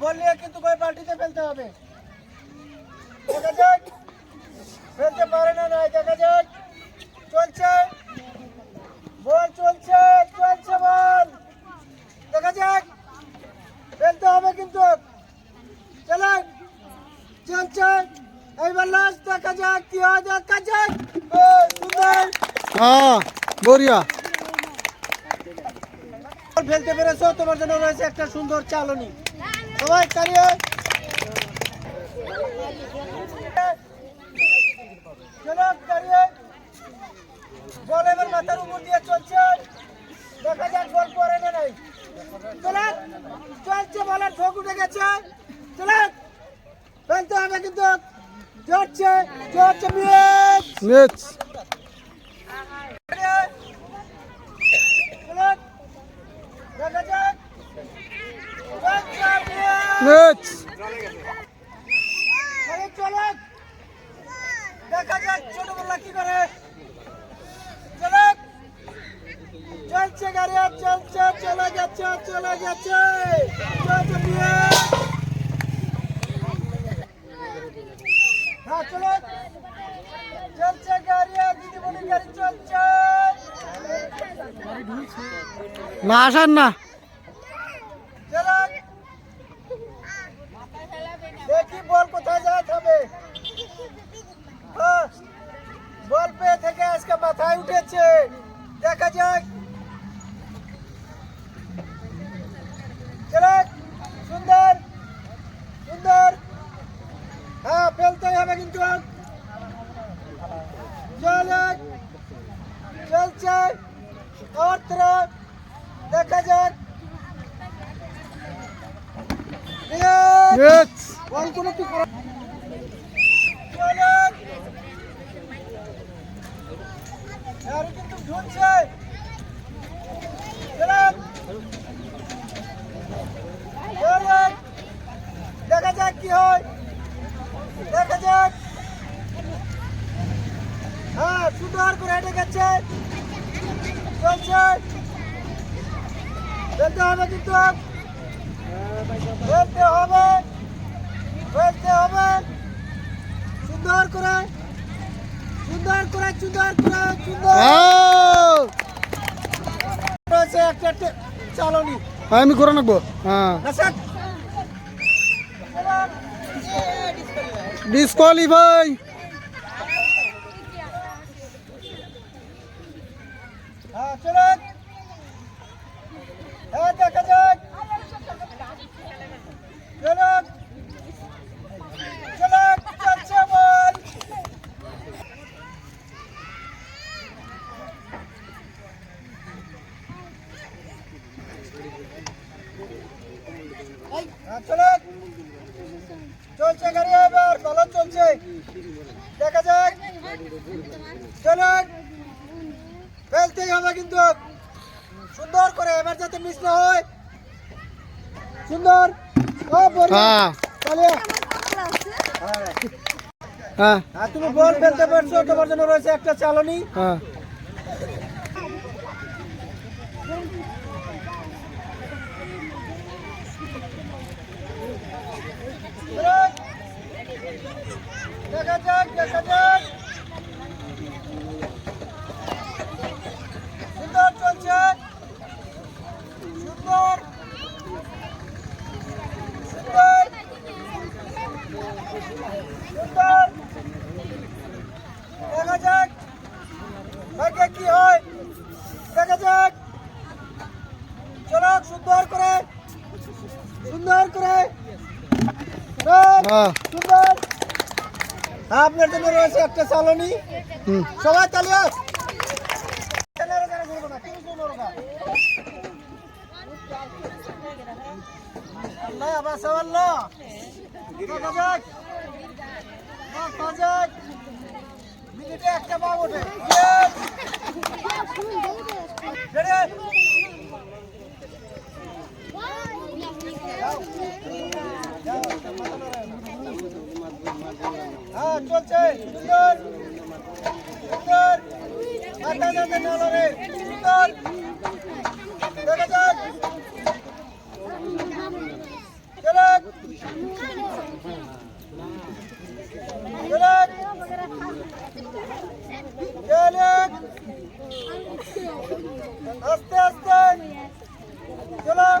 বল নিয়ে কিন্তু ওই বালতিতে ফেলতে হবে? দেখা যাক। ফেলতে পারে না নাই দেখা যাক। চলছে। বল চলছে চলছে বল। দেখা যাক। ফেলতে হবে কিন্তু। চলে চলছে। এইবার লাস্ট দেখা যাক কি হয় দেখা যাক। সুন্দর। হ্যাঁ বল ফেলতে পেরেছ তোমার জন্য রয়েছে একটা সুন্দর চালনি। সবাই চলো দাঁড়িয়ে বল এবার মাথার উপর দিয়ে চলছে। দেখা যাক বল পরে না নাই। চলে চলছে বলার ঠোক উঠে গেছে। চলে ফেলতে হবে কিন্তু। জড়ছে জড়ছে নেক্স চলে দেখা যাক চলছে মিস নেক্স আরে চলো দেখা যাক ছোট বল্লা কি করে। চলো চলছে গাড়ি চলছে চলে যাচ্ছে চলে যাচ্ছে হ্যাঁ চলো চলছে গাড়ি আর দিদিমণির গাড়ি চলছে। না আসার না। বল কোথায় যায় থামে হ্যাঁ, বল পেয়ে থেকে আজকে মাথায় উঠেছে দেখা যাক চলো সুন্দর সুন্দর হ্যাঁ ফেলতেই হবে কিন্তু চলো চলছে और तरफ দেখা যাক দেখা যাক কি হয় দেখা যাক হ্যাঁ সুন্দর করে হেঁটে গেছে চলছে। যেতে হবে কিন্তু ফেলতে হবে ফেলতে হবে। সুন্দর করে সুন্দর করে সুন্দর করে সুন্দর। হ্যাঁ। একটা চালনি। আমি করে নেব হ্যাঁ। ডিসকোয়ালিফাই হ্যাঁ চলুন। হ্যাঁ দেখা যাক চলুন চলুন চলছে বল হ্যাঁ চলুন চলছে গাড়ি এবার ভালো চলছে। দেখা যাক। চলুন। ফেলতেই হবে কিন্তু। সুন্দর করে এবার যাতে মিস না হয়। সুন্দর। হ্যাঁ। হ্যাঁ। হ্যাঁ তুমি বল ফেলতে পারছ তোমার জন্য রয়েছে একটা চালনি। হ্যাঁ দেখা যাক দেখা যাক সুন্দর চলছে সুন্দর সুন্দর সুন্দর দেখা যাক ভাগ্যে কি হয় দেখা যাক চলো সুন্দর করে সুন্দর করে চল, হ্যাঁ সুন্দর আপনার জন্য রয়েছে একটা চালনি। সবাই চালিয়ে আল্লাহ আবার মিনিটে একটা পা ওঠে। হ্যাঁ চলছে। সুন্দর। সুন্দর। আস্তে আস্তে। চলক